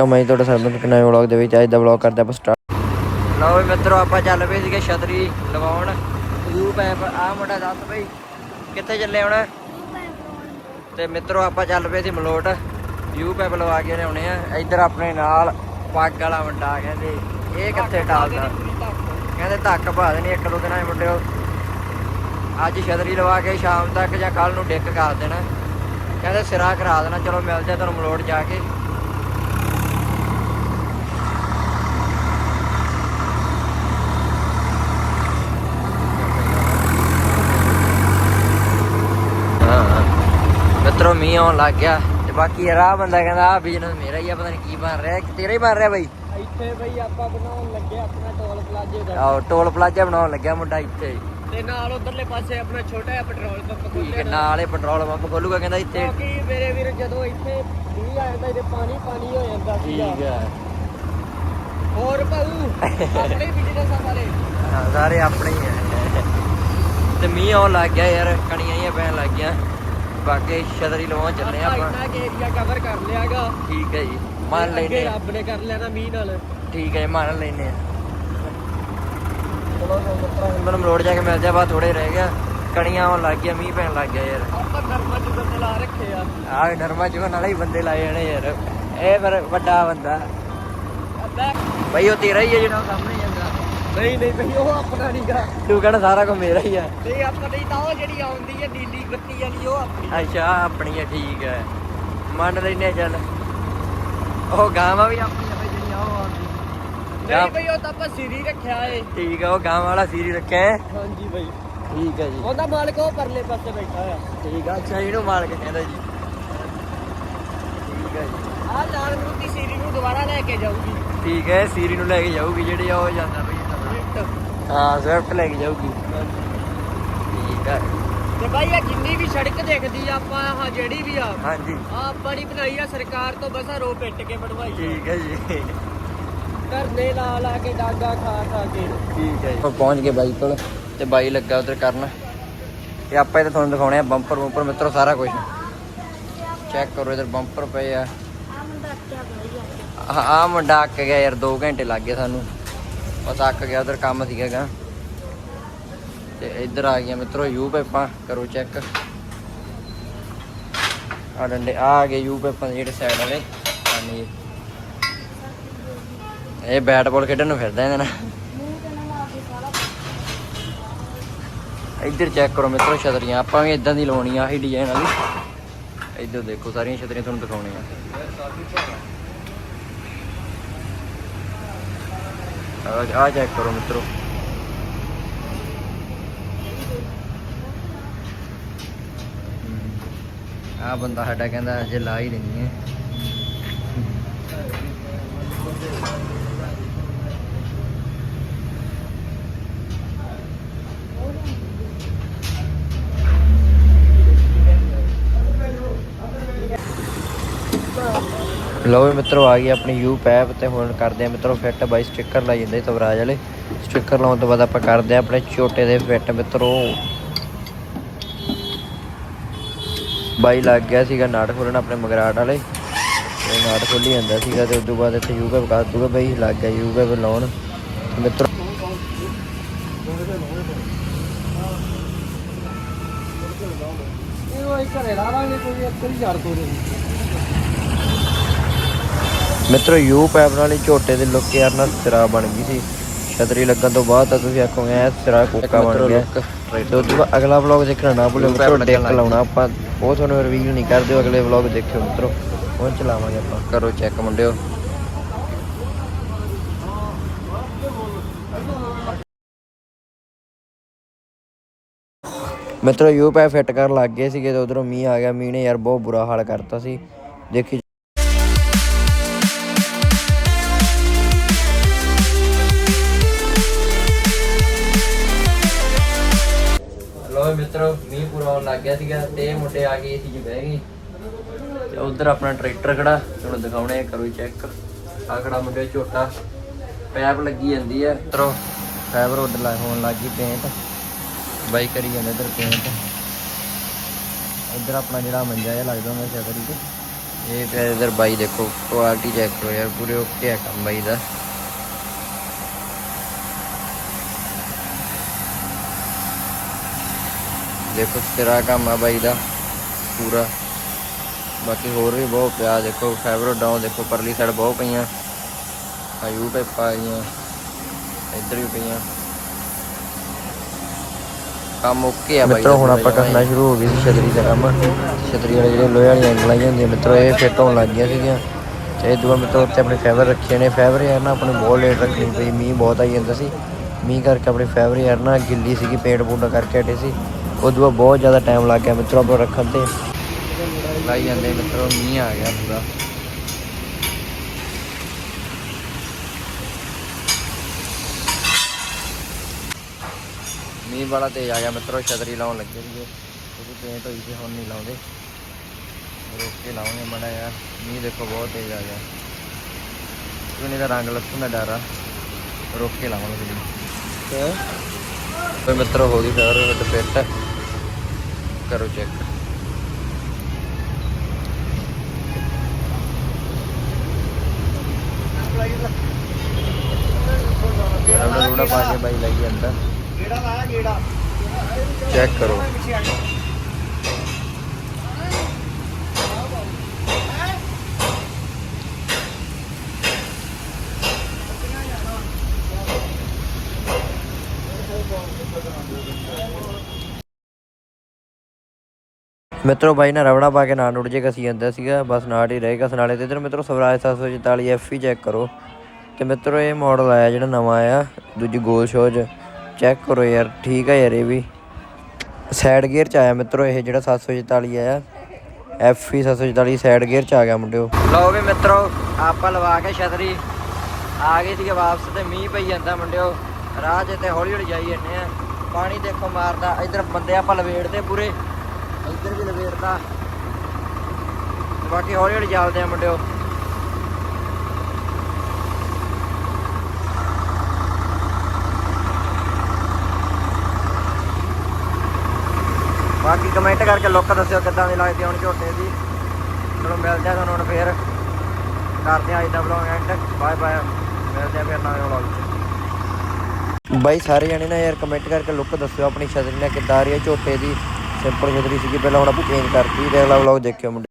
Welcome ਹੈ ਜੀ ਤੁਹਾਡਾ ਸਾਰਿਆਂ ਦਾ ਇੱਕ ਨਵੇਂ ਵਲੌਗ ਦੇ ਵਿੱਚ। ਅੱਜ ਦਾ ਵਲੌਗ ਕਰਦੇ ਆਪਾਂ ਸਟਾਰਟ ਲਓ ਵੀ ਮਿੱਤਰੋ ਆਪਾਂ ਚੱਲ ਪਏ ਸੀਗੇ ਛਤਰੀ ਲਵਾਉਣ। ਯੂ ਪੈਪ ਆ ਮੁੰਡਾ ਦੱਸ ਬਈ ਕਿੱਥੇ ਚੱਲੇ ਹੁਣ? ਤੇ ਮਿੱਤਰੋ ਆਪਾਂ ਚੱਲ ਪਏ ਸੀ ਮਲੋਟ। ਯੂ ਪੈਪ ਲਵਾ ਕੇ ਲਿਆਉਣੇ ਆ। ਇੱਧਰ ਆਪਣੇ ਨਾਲ ਪੱਗ ਵਾਲਾ ਮੁੰਡਾ ਕਹਿੰਦੇ ਇਹ ਕਿੱਥੇ ਟਾਲਦਾ? ਕਹਿੰਦੇ ਧੱਕ ਪਾ ਦੇਣੀ ਇੱਕ ਦੋ ਦਿਨਾਂ ਦੇ ਮੁੰਡਿਓ। ਅੱਜ ਛਤਰੀ ਲਵਾ ਕੇ ਸ਼ਾਮ ਤੱਕ ਜਾਂ ਕੱਲ ਨੂੰ ਡਿੱਕ ਕਰ ਦੇਣਾ। ਕਹਿੰਦੇ ਸਿਰਾ ਕਰਾ ਦੇਣਾ। ਚਲੋ ਮਿਲਦੇ ਆ ਤੁਹਾਨੂੰ ਮਲੋਟ ਜਾ ਕੇ ਹਾਂ ਮਿੱਤਰੋ ਮੀਂਹ ਆਉਣ ਲੱਗ ਗਿਆ ਤੇ ਬਾਕੀ ਯਾਰ ਆਹ ਬੰਦਾ ਕਹਿੰਦਾ ਆ ਬਿਜ਼ਨਸ ਮੇਰਾ ਹੀ ਆ ਪਤਾ ਨਹੀਂ ਕੀ ਬਣ ਰਿਹਾ ਕਿ ਤੇਰਾ ਹੀ ਬਣ ਰਿਹਾ ਬਈ। ਇੱਥੇ ਬਈ ਆਪਾਂ ਬਣਾਉਣ ਲੱਗੇ ਆਪਣਾ ਟੋਲ ਪਲਾਜ਼ੇ ਦਾ। ਆਹ ਟੋਲ ਪਲਾਜ਼ਾ ਬਣਾਉਣ ਲੱਗਿਆ ਮੁੰਡਾ ਇੱਥੇ। ਤੇ ਨਾਲ ਉਧਰਲੇ ਪਾਸੇ ਆਪਣਾ ਛੋਟਾ ਜਿਹਾ ਪੈਟਰੋਲ ਪੰਪ ਠੀਕ ਖੋਲ੍ਹਿਆ ਨਾਲ ਇਹ ਪੈਟਰੋਲ ਪੰਪ ਖੋਲੂਗਾ ਕਹਿੰਦਾ ਇੱਥੇ। ਕਿਉਂਕਿ ਮੇਰੇ ਵੀਰ ਜਦੋਂ ਇੱਥੇ ਮੀਂਹ ਆ ਜਾਂਦਾ ਇਹਦੇ ਪਾਣੀ ਪਾਣੀ ਹੋ ਜਾਂਦਾ ਸੀਗਾ। ਠੀਕ ਹੈ। ਹੋਰ ਭਾਊ ਆਪਣੇ ਬਿਜ਼ਨਸ ਆ ਸਾਰੇ? ਸਾਰੇ ਆਪਣੇ ਹੀ ਆ। ਤੇ ਮੀਂਹ ਆਉਣ ਲੱਗ ਗਿਆ ਯਾਰ ਕਣੀਆਂ ਹੀ ਪੈਣ ਲੱਗ ਗਿਆ ਬਾਕੀ ਛਤਰੀ ਲਵਾਉਣ ਚੱਲੇ ਆਪਾਂ ਆਪਾਂ। ਇੰਨਾ ਕਿ ਏਰੀਆ ਕਵਰ ਕਰ ਲਿਆਗਾ ਠੀਕ ਹੈ ਜੀ ਮੰਨ ਲੈਨੇ ਆ ਰੱਬ ਨੇ ਕਰ ਲੈਣਾ ਮੀਂਹ ਨਾਲ। ਠੀਕ ਹੈ ਜੀ, ਮੰਨ ਲੈਨੇ ਆ ਚਲੋ ਮੈਨੂੰ ਮਲੋੜ ਜਾ ਕੇ ਮਿਲ ਜਾ ਬਾ ਥੋੜੇ ਰਹਿ ਗਿਆ। ਕਣੀਆਂ ਆਉਣ ਲੱਗ ਗਿਆ ਮੀਂਹ ਪੈਣ ਲੱਗ ਗਿਆ ਯਾਰ। ਆਪਾਂ ਨਰਮਾ ਚ ਬੰਦੇ ਲਾ ਰੱਖੇ ਆ। ਆਹ ਨਰਮਾ ਚੁਗਣ ਵਾਲੇ ਹੀ ਬੰਦੇ ਲਾਏ ਜਾਣੇ ਯਾਰ। ਇਹ ਫਿਰ ਵੱਡਾ ਬੰਦਾ। ਅੱਧਾ ਬਈ ਉਹ ਤੇਰਾ ਹੀ ਹੈ ਜਿਹੜਾ ਉਹ ਸਾਹਮਣੇ। ਨਹੀਂ ਨਹੀਂ ਬਈ ਉਹ ਆਪਣਾ ਨਹੀਂਗਾ ਤੂੰ ਕਹਿੰਦਾ ਸਾਰਾ ਕੁਝ ਮੇਰਾ ਹੀ ਆ। ਨਹੀਂ ਆਪਾਂ ਨਹੀਂ ਤਾਂ ਉਹ ਜਿਹੜੀ ਆਉਂਦੀ ਹੈ ਨੀਲੀ ਬੱਤੀ ਵਾਲੀ ਉਹ ਆਪਣੀ। ਅੱਛਾ ਆਪਣੀ ਹੈ ਠੀਕ ਹੈ ਮੰਨ ਲੈਨੇ ਆ ਚੱਲ। ਉਹ ਗਾਵਾਂ ਵੀ ਆਪਣੀ ਆ ਬਈ ਜਿਹੜੀਆਂ ਉਹ ਆਉਂਦੀ। ਨਹੀਂ ਬਈ ਉਹ ਤਾਂ ਆਪਾਂ ਸਿਰੀ ਰੱਖਿਆ ਏ। ਠੀਕ ਹੈ ਉਹ ਗਾਵਾਂ ਵਾਲਾ ਸੀਰੀ ਰੱਖਿਆ ਹੈ ਹਾਂਜੀ ਬਈ। ਠੀਕ ਹੈ ਜੀ। ਉਹਦਾ ਮਾਲਕ ਉਹ ਪਰਲੇ ਪਾਸੇ ਬੈਠਾ ਆ ਠੀਕ ਆ ਅੱਛਾ ਇਹਨੂੰ ਮਾਲਕ ਕਹਿੰਦਾ ਜੀ। ਠੀਕ ਹੈ ਜੀ। ਆਹ ਲਾਲ ਮਰੂਤੀ ਸੀਰੀ ਨੂੰ ਦੁਬਾਰਾ ਲੈ ਕੇ ਜਾਊਗੀ। ਠੀਕ ਹੈ ਸੀਰੀ ਨੂੰ ਲੈ ਕੇ ਜਾਊਗੀ ਜਿਹੜੀ ਆ ਉਹ ਜਾਂਦਾ। ਹਾਂ ਸਵਿਫਟ ਲੈ ਕੇ ਜਾਊਗੀ। ਠੀਕ ਹੈ ਤੇ ਬਾਈ ਇਹ ਜਿੰਨੀ ਵੀ ਸੜਕ ਦੇਖਦੀ ਆ ਆਪਾਂ ਆਹ ਜਿਹੜੀ ਵੀ ਆ ਹਾਂਜੀ। ਆਪਾਂ ਨਹੀਂ ਬਣਾਈ ਆ ਸਰਕਾਰ ਤੋਂ ਬਸ ਰੋ ਪਿੱਟ ਕੇ ਬਣਵਾਈ ਆ। ਠੀਕ ਹੈ ਜੀ। ਧਰਨੇ ਲਾ ਲਾ ਕੇ ਡਾਂਗਾ ਖਾ ਖਾ ਕੇ। ਠੀਕ ਹੈ ਜੀ। ਪਹੁੰਚ ਗਏ ਬਾਈ ਕੋਲ ਤੇ ਬਾਈ ਲੱਗਾ ਉਧਰ ਕਰਨ। ਤੇ ਆਪਾਂ ਇਹ ਤੁਹਾਨੂੰ ਦਿਖਾਉਣੇ ਆ ਬੰਪਰ ਬੰਪਰ ਮਿੱਤਰੋ ਸਾਰਾ ਕੁਝ ਚੈੱਕ ਕਰੋ ਇਧਰ ਬੰਪਰ ਪਏ ਆ। ਆ ਆ ਮੁੰਡਾ ਅੱਕ ਗਿਆ ਯਾਰ 2 ਘੰਟੇ ਲੱਗ ਗਏ ਸਾਨੂੰ। ਬਸ ਅੱਕ ਗਿਆ, ਉਧਰ ਕੰਮ ਸੀਗਾਗਾ ਤੇ ਇੱਧਰ ਆ ਗਿਆ ਮਿੱਤਰੋ ਯੂ ਪੈਪਾਂ ਕਰੋ ਚੈੱਕ। ਆ ਡੰਡੇ ਆ ਆ ਗਏ ਯੂ ਪੈਪਾਂ ਜਿਹੜੇ ਸਾਈਡ ਵਾਲੇ। ਆ ਇਹ ਬੈਟ ਬਾਲ ਖੇਡਣ ਨੂੰ ਫਿਰਦਾ ਇਹਦੇ ਨਾਲ। ਇੱਧਰ ਚੈੱਕ ਕਰੋ ਮਿੱਤਰੋ ਛਤਰੀਆਂ, ਆਪਾਂ ਵੀ ਇਦਾਂ ਦੀ ਲਾਉਣੀ ਆ, ਆਹੀ ਡਿਜ਼ਾਈਨ ਵਾਲੀ। ਇੱਧਰ ਦੇਖੋ, ਸਾਰੀਆਂ ਛਤਰੀਆਂ ਤੁਹਾਨੂੰ ਦਿਖਾਉਣੀਆਂ। ਆ ਆ ਚੈੱਕ ਕਰੋ ਮਿੱਤਰੋ। ਆ ਬੰਦਾ ਸਾਡਾ ਕਹਿੰਦਾ ਅਜੇ ਲਾ ਹੀ ਦੇਣੀ ਹੈ। ਲਓ ਵੀ ਮਿੱਤਰੋ, ਆ ਗਈ ਆਪਣੀ ਯੂ ਪੈਪ ਤੇ ਹੁਣ ਕਰਦੇ ਆ ਮਿੱਤਰੋ ਫਿੱਟ ਬਾਈ ਸਟicker ਲਾਈ ਜਾਂਦੇ ਤਵਰਾਜ ਵਾਲੇ। ਸਟicker ਲਾਉਣ ਤੋਂ ਬਾਅਦ ਆਪਾਂ ਕਰਦੇ ਆ ਆਪਣੇ ਛੋਟੇ ਦੇ ਫਿੱਟ ਮਿੱਤਰੋ। ਬਾਈ ਲੱਗ ਗਿਆ ਸੀਗਾ ਨਾਟ ਖੋਲਣ ਆਪਣੇ ਮਗਰਾਟ ਵਾਲੇ। ਤੇ ਨਾਟ ਖੋਲੀ ਜਾਂਦਾ ਸੀਗਾ ਤੇ ਉਸ ਤੋਂ ਬਾਅਦ ਇੱਥੇ ਯੂ ਪੈਪ ਕਰ ਦੂਗਾ ਬਾਈ, ਲੱਗ ਗਿਆ ਯੂ ਪੈਪ ਲਾਉਣ। ਤੇ ਮਿੱਤਰੋ ਇਹਨੂੰ ਅਸੀਂ ਘਰੇ ਲਾ ਕੋਈ ਇੱਕ ਹੀ ਯਾਰ ਮਿੱਤਰੋ ਯੂ ਪੈਪ ਨਾਲ ਹੀ ਝੋਟੇ ਦੇ ਲੁੱਕ ਯਾਰ ਨਾਲ ਸਿਰਾ ਬਣ ਗਈ ਸੀ। ਛਤਰੀ ਲੱਗਣ ਤੋਂ ਬਾਅਦ ਤਾਂ ਤੁਸੀਂ ਆਖੋਗੇ ਐ ਸਿਰਾ ਕੋਕਾ ਬਣ ਗਿਆ। ਤੇ ਉਸ ਤੋਂ ਬਾਅਦ ਅਗਲਾ ਵਲੌਗ ਦੇਖਣਾ ਨਾ ਭੁੱਲਿਓ ਮਿੱਤਰੋ ਡੈਕ ਲਾਉਣਾ ਆਪਾਂ। ਉਹ ਤੁਹਾਨੂੰ ਰਿਵੀਲ ਨਹੀਂ ਕਰਦੇ ਅਗਲੇ ਵਲੌਗ ਦੇਖਿਓ ਮਿੱਤਰੋ। ਉਹ ਚਲਾਵਾਂਗੇ ਆਪਾਂ। ਕਰੋ ਚੈੱਕ ਮੁੰਡਿਓ। ਮਿੱਤਰੋ ਯੂ ਪੈਪ ਫਿੱਟ ਕਰਨ ਲੱਗ ਗਏ ਸੀਗੇ ਤੇ ਉਧਰੋਂ ਮੀਂਹ ਆ ਗਿਆ। ਮੀਂਹ ਨੇ ਯਾਰ ਬਹੁਤ ਬੁਰਾ ਹਾਲ ਕਰਤਾ ਸੀ। ਦੇਖੀ ਮਿੱਤਰੋ, ਮੀਂਹ ਪੂਰਾ ਆਉਣ ਲੱਗ ਗਿਆ ਸੀਗਾ ਤੇ ਇਹ ਮੁੰਡੇ ਆ ਗਏ ਸੀ ਜੀ ਬਹਿ ਗਏ। ਤੇ ਉਧਰ ਆਪਣਾ ਟਰੈਕਟਰ ਖੜਾ, ਤੁਹਾਨੂੰ ਦਿਖਾਉਣੇ ਕਰੋ ਚੈੱਕ ਆ ਖੜਾ ਮੁੰਡੇ ਝੋਟਾ ਪੈਪ ਲੱਗੀ ਜਾਂਦੀ ਹੈ ਮਿੱਤਰੋ ਫਾਈਬਰ ਉੱਡ ਲਾ ਹੋਣ ਲੱਗੀ ਪੇਂਟ। ਬਾਈ ਕਰੀ ਜਾਂਦੇ ਇਧਰ ਪੇਂਟ। ਇੱਧਰ ਆਪਣਾ ਜਿਹੜਾ ਮੰਜਾ ਜਿਹਾ ਲੱਗਦਾ ਹੁੰਦਾ ਛਤਰੀ ਤੇ। ਇਹ ਪਿਆ ਇਧਰ ਬਾਈ ਦੇਖੋ ਕੁਆਲਿਟੀ ਚੈੱਕ ਕਰੋ ਯਾਰ, ਪੂਰੇ ਓਕੇ ਆ ਕੰਮ ਬਾਈ ਦਾ। ਦੇਖੋ ਤੇਰਾ ਕੰਮ ਆ ਬਾਈ ਦਾ ਪੂਰਾ। ਬਾਕੀ ਹੋਰ ਵੀ ਬਹੁਤ ਪਿਆ ਦੇਖੋ ਫੈਬਰੋ ਡਾਊਨ ਦੇਖੋ ਪਰਲੀ ਸਾਈਡ ਬਹੁਤ ਪਈਆਂ। ਆਯੂ ਪੇ ਪਾਈਆਂ ਇੱਧਰ ਵੀ ਪਈਆਂ। ਕੰਮ ਓਕੇ ਆ ਬਾਈ ਮਿੱਤਰੋ ਹੁਣ ਆਪਾਂ। ਕਰਨਾ ਸ਼ੁਰੂ ਹੋ ਗਈ ਸੀ ਛਤਰੀ ਦਾ ਕੰਮ। ਛਤਰੀ ਵਾਲੇ ਜਿਹੜੇ ਲੋਹੇ ਵਾਲੀਆਂ ਐਂਗਲਾਂ ਹੀ ਹੁੰਦੀਆਂ ਮਿੱਤਰੋ ਇਹ ਫਿੱਟ ਹੋਣ ਲੱਗ ਗਈਆਂ ਸੀਗੀਆਂ। ਤੇ ਦੂਆ ਮਿੱਤਰੋ ਉੱਤੇ ਆਪਣੇ ਫਾਈਬਰ ਰੱਖੇ ਨੇ। ਫਾਈਬਰ ਯਾਰ ਨਾ ਆਪਣੇ ਬਹੁਤ ਲੇਟ ਰੱਖਣੀ ਪਈ। ਮੀਂਹ ਬਹੁਤ ਆਈ ਜਾਂਦਾ ਸੀ। ਮੀਂਹ ਕਰਕੇ ਆਪਣੀ ਫਾਈਬਰ ਯਾਰ ਨਾ ਗਿੱਲੀ ਸੀਗੀ ਪੇਂਟ ਪੂੰਡਾ ਕਰਕੇ ਹਟੇ ਸੀ। ਉਦੋਂ ਬਾਅਦ ਬਹੁਤ ਜ਼ਿਆਦਾ ਟਾਈਮ ਲੱਗ ਗਿਆ ਮਿੱਤਰੋ ਆਪਾਂ ਰੱਖਣ ਤੇ। ਲਾਈ ਜਾਂਦੇ ਮਿੱਤਰੋ ਮੀਂਹ ਆ ਗਿਆ ਪੂਰਾ। ਮੀਂਹ ਬੜਾ ਤੇਜ਼ ਆ ਗਿਆ ਮਿੱਤਰੋ ਛਤਰੀ ਲਾਉਣ ਲੱਗੇ ਸੀਗੇ। ਕਿਉਂਕਿ ਪੇਂਟ ਹੋਈ ਸੀ ਹੁਣ ਨਹੀਂ ਲਾਉਂਦੇ। ਰੋਕ ਕੇ ਲਾਉਂਗੇ ਮੜਾ ਯਾਰ ਮੀਂਹ ਦੇਖੋ ਬਹੁਤ ਤੇਜ਼ ਆ ਗਿਆ। ਕਿਉਂ ਤਾਂ ਰੰਗ ਲੱਥਣ ਦਾ ਡਰ ਆ। ਰੋਕ ਕੇ ਲਾਵਾਂਗੇ ਕੋਈ ਮਿੱਤਰੋ ਹੋ ਗਈ ਫਿਰ ਫਿੱਟ ਕਰੋ ਚੈੱਕ ਰਬੜਾ ਰੂੜਾ ਪਾ ਕੇ ਬਾਈ ਲੱਗੀ ਅੰਦਰ ਗੇੜਾ ਲਾਇਆ ਗੇੜਾ। ਚੈੱਕ ਕਰੋ। ਮਿੱਤਰੋ ਬਾਈ ਨਾ ਰਵੜਾ ਪਾ ਕੇ ਨਾ ਉੱਡ ਜੇ ਕਸੀ ਜਾਂਦਾ ਸੀਗਾ, ਬਸ ਨਾਟ ਹੀ ਰਹੇਗਾ ਸਨਾਲੇ ਤੇ ਇਧਰ ਮਿੱਤਰੋ ਸਵਰਾਜ 744 ਐਫ ਹੀ ਚੈੱਕ ਕਰੋ। ਤੇ ਮਿੱਤਰੋ ਇਹ ਮਾਡਲ ਆਇਆ ਜਿਹੜਾ ਨਵਾਂ ਆਇਆ, ਦੂਜੀ ਗੋਲ ਸ਼ੋਜ ਚੈੱਕ ਕਰੋ ਯਾਰ, ਠੀਕ ਆ ਯਾਰ ਇਹ ਵੀ। ਸਾਈਡ ਗੇਅਰ ਚ ਆਇਆ ਮਿੱਤਰੋ ਇਹ ਜਿਹੜਾ 744 ਆਇਆ ਐਫ ਹੀ 744 ਸਾਈਡ ਗੇਅਰ ਚ ਆ ਗਿਆ ਮੁੰਡਿਓ। ਲਓ ਵੀ ਮਿੱਤਰੋ, ਆਪਾਂ ਲਵਾ ਕੇ ਛਤਰੀ। ਆ ਗਏ ਸੀਗੇ ਵਾਪਸ ਤੇ ਮੀਂਹ ਪਈ ਜਾਂਦਾ ਮੁੰਡਿਓ। ਰਾਹ 'ਚ ਤੇ ਹੌਲੀ ਹੌਲੀ ਜਾਈ ਜੰਨੇ ਆ। ਪਾਣੀ ਦੇਖੋ ਮਾਰਦਾ, ਇਧਰ ਬੰਦੇ ਆਪਾਂ ਲਵੇੜਦੇ ਪੂਰੇ। ਇੱਧਰ ਵੀ ਲਵੇੜਦਾ ਬਾਕੀ ਹੌਲੀ ਹੌਲੀ ਚੱਲਦੇ ਆ ਮੁੰਡਿਓ। ਬਾਕੀ ਕਮੈਂਟ ਕਰਕੇ ਲੁੱਕ ਦੱਸਿਓ ਕਿੱਦਾਂ ਦੀ ਲੱਗਦੀ ਹੁਣ ਝੋਟੇ ਦੀ। ਚਲੋ ਮਿਲਦੇ ਆ ਤੁਹਾਨੂੰ ਹੁਣ ਫੇਰ। ਕਰਦੇ ਆ ਅੱਜ ਦਾ ਵਲੌਗ ਐਂਡ ਬਾਏ ਬਾਏ ਮਿਲਦੇ ਆ ਫੇਰ ਨਵੇਂ ਵਲੌਗ 'ਚ ਬਾਈ ਸਾਰੇ ਜਣੇ ਨਾ ਯਾਰ ਕਮੈਂਟ ਕਰਕੇ ਲੁੱਕ ਦੱਸਿਓ ਆਪਣੀ ਛਤਰੀ ਨਾਲ ਕਿੱਦਾਂ ਆ ਰਹੀ ਹੈ ਝੋਟੇ ਦੀ। ਸਿੰਪਲ ਛਤਰੀ ਸੀਗੀ ਪਹਿਲਾਂ ਹੁਣ ਆਪਾਂ ਚੇਂਜ ਕਰਤੀ ਤੇ ਅਗਲਾ ਵਲੌਗ ਦੇਖਿਓ ਮੁੰਡੇ।